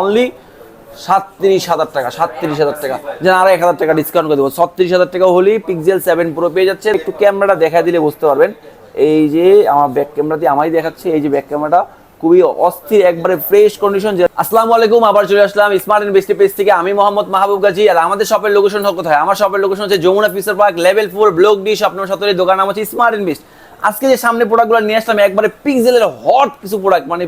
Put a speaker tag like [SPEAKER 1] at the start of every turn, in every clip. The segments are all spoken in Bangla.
[SPEAKER 1] অনলি সাতত্রিশ হাজার টাকা, সাতত্রিশ হাজার টাকা। যেন আরও এক হাজার টাকা ডিসকাউন্ট করে দেবো। ছত্রিশ হাজার টাকা হলেই পিক্সেল সেভেন প্রো পেয়ে যাচ্ছে। একটু ক্যামেরাটা দেখা দিলে বুঝতে পারবেন। এই যে আমার ব্যাক ক্যামেরা দিয়ে আমাই দেখাচ্ছে। এই যে ব্যাক ক্যামেরাটা খুবই অস্থির, একবারে ফ্রেশ কন্ডিশন যে আসসালামু আলাইকুম, আবার চলে আসলাম স্মার্ট ইনভেস্টি পেজ থেকে। আমি মোহাম্মদ মাহবুব গাজী, আর আমাদের শপের লোকেশন কোথায়? আমার শপের লোকেশন হচ্ছে Jamuna future park level four block D স্বপ্ন সতরের দোকান, নাম হচ্ছে স্মার্ট ইনভেস্ট আজকে যে সামনে প্রোডাক্টগুলো নিয়ে আসলাম, একবারে পিক্সেলের হট কিছু প্রোডাক্ট মানে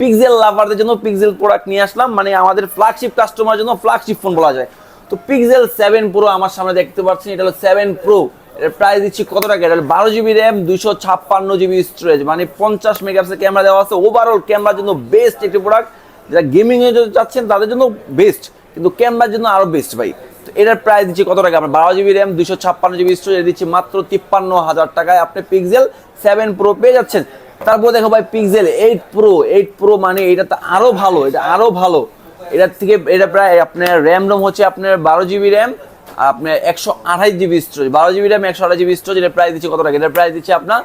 [SPEAKER 1] পিক্সেল লাভারদের জন্য পিক্সেল প্রোডাক্ট নিয়ে আসলাম। মানে আমাদের ফ্ল্যাগশিপ কাস্টমার জন্য ফ্ল্যাগশিপ ফোন বলা যায়। তো পিক্সেল সেভেন প্রো আমার সামনে দেখতে পাচ্ছেন, এটা হলো সেভেন প্রো এর প্রাইস দিচ্ছি কত টাকা? এটা বারো জিবি র্যাম দুশো ছাপ্পান্ন জিবি স্টোরেজ মানে পঞ্চাশ মেগাপিক্সেল ক্যামেরা দেওয়া আছে। ওভারঅল ক্যামেরার জন্য বেস্ট একটি প্রোডাক্ট যারা গেমিং এ যদি যাচ্ছেন তাদের জন্য বেস্ট কিন্তু ক্যামেরার জন্য আরও বেস্ট ভাই। তো এটার প্রাইস দিচ্ছি কত টাকা? আমরা বারো জিবি র্যাম দুশো ছাপ্পান্ন জিবি স্টোরেজ দিচ্ছি মাত্র তিপ্পান্ন হাজার টাকায়। আপনি পিক্সেল সেভেন প্রো পেয়ে যাচ্ছেন। তারপর দেখো ভাই Pixel eight pro eight pro মানে এটা তো আরও ভালো, এটা আরও ভালো। এটার থেকে এটা প্রায় আপনার র্যাম রোম হচ্ছে আপনার বারো জিবি র্যাম আর আপনার একশো আঠাশ জিবি স্টোরেজ বারো জিবি র্যাম একশো আঠাশ জিবি স্টোরেজ এটা প্রাইস দিচ্ছে কত টাকা? এটা প্রাইস দিচ্ছে আপনার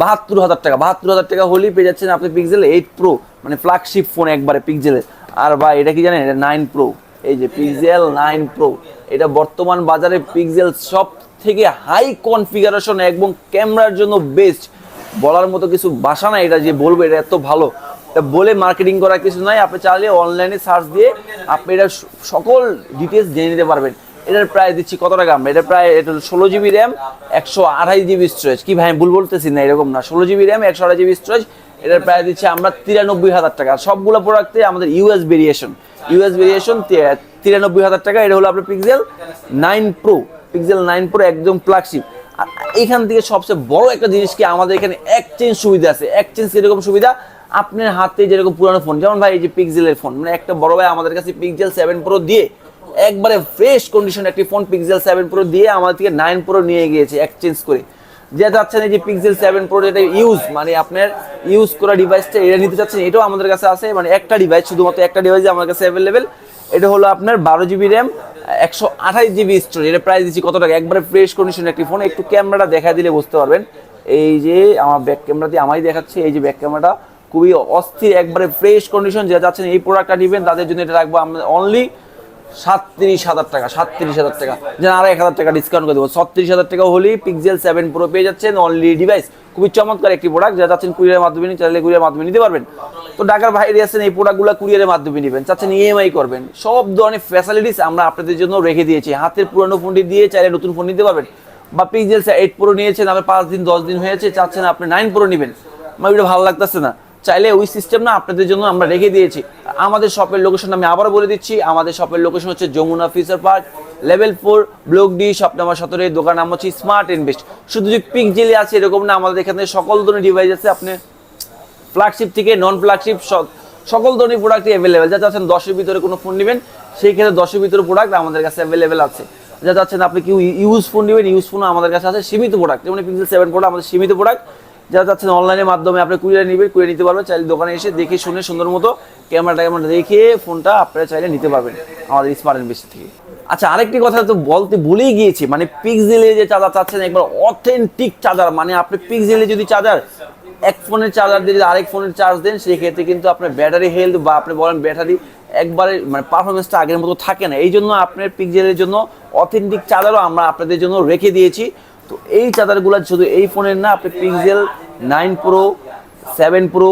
[SPEAKER 1] বাহাত্তর হাজার টাকা। বাহাত্তর হাজার টাকা হলেই পেয়ে যাচ্ছেন আপনি পিক্সেল এইট প্রো মানে ফ্ল্যাগশিপ ফোন একবারে পিক্সেলের আর ভাই, এটা কি জানেন? এটা নাইন প্রো এই যে পিক্সেল নাইন প্রো এটা বর্তমান বাজারে পিক্সেল সব থেকে হাই কনফিগারেশন এবং ক্যামেরার জন্য বেস্ট বলার মতো কিছু ভাষা নাই, এটা যে বলব, এটা এত ভালো। এটা বলে মার্কেটিং করার কিছু নাই, আপনি চাইলে অনলাইনে সার্চ দিয়ে আপনি এটা সকল ডিটেলস জেনে নিতে পারবেন। এটার প্রায় দিচ্ছি কত টাকা? আমরা এটা প্রায়, এটা ষোলো জিবি র্যাম একশো আড়াই জিবি স্টোরেজ কি ভাই ভুল বলতেছি না, এরকম না। ষোলো জিবি র্যাম একশো আঠাশ জিবি স্টোরেজ এটার প্রায় দিচ্ছি আমরা তিরানব্বই হাজার টাকা। সবগুলো প্রোডাক্টে আমাদের ইউএস ভেরিয়েশন ইউএস ভেরিয়েশন তিরানব্বই হাজার টাকা, এটা হলো আপনার Pixel nine pro Pixel nine pro একদম ফ্ল্যাগশিপ এখান থেকে সবচেয়ে বড় একটা জিনিস কি, আমাদের এখানে এক্সচেঞ্জ সুবিধা আছে। এক্সচেঞ্জ এরকম সুবিধা আপনার হাতে যেরকম পুরানো ফোন যেমন ভাই এই যে পিক্সেলের ফোন মানে একটা বড় ভাই আমাদের কাছে পিক্সেল সেভেন প্রো দিয়ে একবারে ফ্রেশ কন্ডিশন একটি ফোন পিক্সেল সেভেন প্রো দিয়ে আমাদের থেকে নাইন প্রো নিয়ে গিয়েছে এক্সচেঞ্জ করে। যে চাচ্ছেন এই যে পিক্সেল সেভেন প্রো যেটা ইউজ মানে আপনার ইউজ করা ডিভাইসটা এটা নিতে চাচ্ছেন, এটাও আমাদের কাছে আছে মানে একটা ডিভাইস শুধুমাত্র একটা ডিভাইস আমার কাছে অ্যাভেলেবেল এটা হলো আপনার বারো জিবি র্যাম একশো আঠাশ জিবি স্টোরেজ এটা প্রাইস দিচ্ছি কত টাকা? একবারে ফ্রেশ কন্ডিশন একটি ফোন একটু ক্যামেরাটা দেখা দিলে বুঝতে পারবেন। এই যে আমার ব্যাক ক্যামেরা দিয়ে আমাই দেখাচ্ছে, এই যে ব্যাক ক্যামেরাটা খুবই অস্থির, একবারে ফ্রেশ কন্ডিশন যে যাচ্ছেন এই প্রোডাক্টটা নেবেন, তাদের জন্য এটা রাখব অনলি সাতত্রিশ হাজার টাকা, সাতত্রিশ হাজার টাকা। যেন আরও এক হাজার টাকা ডিসকাউন্ট করে দেবো। ছত্রিশ হাজার টাকা হলেই পিক্সেল সেভেন প্রো পেয়ে যাচ্ছেন অনলি ডিভাইস খুবই চমৎকার একটি প্রোডাক্ট যা যাচ্ছেন কুরিয়ারের মাধ্যমে নিয়ে চাইলে কুরিয়ার মাধ্যমে নিতে পারবেন। তো ঢাকার বাইরে আছেন এই প্রোডাক্টগুলো কুরিয়ারের মাধ্যমে নেবেন। চাচ্ছেন ইএমআই করবেন। সব ধরনের ফ্যাসিলিটিস আমরা আপনাদের জন্য রেখে দিয়েছি। হাতের পুরনো ফোনটি দিয়ে চাইলে নতুন ফোন নিতে পারবেন। বা পিক্সেল এইট প্রো নিয়েছেন আপনি পাঁচ দিন, দশ দিন হয়েছে, চাচ্ছেন আপনি নাইন প্রো নেবেন। আমার এটা ভালো লাগতেছে না। চাইলে ওই সিস্টেম না আপনাদের জন্য আমরা রেখে দিয়েছি। আমাদের শপের লোকেশন আমি আবারও বলে দিচ্ছি, আমাদের শপের লোকেশন হচ্ছে Jamuna future park level four block D shop number সতেরো দোকান নাম হচ্ছে স্মার্ট ইনভেস্ট শুধু যে পিক জেলি আছে, এরকম না, আমাদের এখানে সকল ধরনের ডিভাইস আছে, আপনি ফ্ল্যাগশিপ থেকে নন ফ্ল্যাগশিপ সকল ধরনের প্রোডাক্টই অ্যাভেলেবেল যা চাচ্ছেন দশের ভিতরে কোনো ফোন নেবেন, সেই ক্ষেত্রে দশের ভিতরে প্রোডাক্ট আমাদের কাছে অ্যাভেলেবেল আছে। যা চাচ্ছেন আপনি কি ইউজ ফোন নেবেন ইউজ ফোনও আমাদের কাছে আছে, সীমিত প্রোডাক্ট যেমন পিক্সেল সেভেন প্রোডাক্ট আমাদের সীমিত প্রোডাক্ট যারা চাচ্ছেন অনলাইনের মাধ্যমে, আপনি কুরিয়ার নেবেন, কুরিয়ার নিতে পারবেন। চাইলে দোকানে এসে দেখে শুনে সুন্দর মতো ক্যামেরা ট্যামেরা দেখে ফোনটা আপনারা চাইলে নিতে পারবেন আমাদের স্মার্ট ইনভেস্ট থেকে। আচ্ছা আরেকটি কথা তো বলতে ভুলেই গিয়েছি মানে পিক্সেলে যে চার্জার চাচ্ছেন, একবার অথেন্টিক চার্জার মানে আপনি পিক্সেলে যদি চার্জার এক ফোনের চার্জার দিয়ে যদি আরেক ফোনের চার্জ দেন সেই ক্ষেত্রে কিন্তু আপনার ব্যাটারি হেলথ বা আপনি বলেন ব্যাটারি একবারে মানে পারফরমেন্সটা আগের মতো থাকে না। এই জন্য আপনার পিক্সেলের জন্য অথেন্টিক চার্জারও আমরা আপনাদের জন্য রেখে দিয়েছি। তো এই চার্জারগুলো শুধু এই ফোনের না, আপনি Pixel nine pro seven pro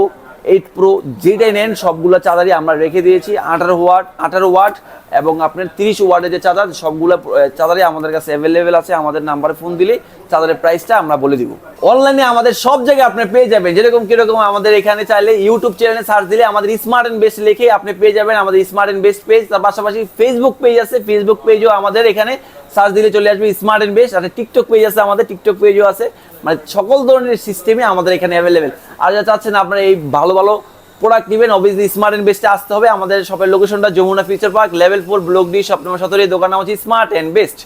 [SPEAKER 1] eight pro যেটাই নেন, সবগুলো চার্জারই আমরা রেখে দিয়েছি। আঠারো ওয়াট আঠারো ওয়াট এবং আপনার তিরিশ ওয়াটের যে চার্জার সবগুলো চার্জারই আমাদের কাছে অ্যাভেলেবেল আছে। আমাদের নাম্বারে ফোন দিলে চার্জারের প্রাইসটা আমরা বলে দিব। অনলাইনে আমাদের সব জায়গায় আপনি পেয়ে যাবেন। যেরকম কীরকম আমাদের এখানে চাইলে ইউটিউব চ্যানেলে সার্চ দিলে আমাদের স্মার্ট এন্ড বেস্ট লিখে আপনি পেয়ে যাবেন। আমাদের স্মার্ট এন্ড বেস্ট পেজ তার পাশাপাশি ফেসবুক পেজ আছে। ফেসবুক পেজও আমাদের এখানে সার্চ দিলে চলে আসবে স্মার্ট এন্ড বেস্ট আর টিকটক পেজ আছে আমাদের টিকটক পেজও আছে। মানে সকল ধরনের সিস্টেমে আমাদের এখানে অ্যাভেলেবেল আর যা চাচ্ছেন আপনারা এই ভালো ভালো প্রোডাক্ট নেবেন অবভিয়াসলি স্মার্ট এন্ড বেস্টে আসতে হবে। আমাদের শপের লোকেশনটা Jamuna future park level four block D shop number সতেরো দোকান, নাম হচ্ছে স্মার্ট এন্ড বেস্ট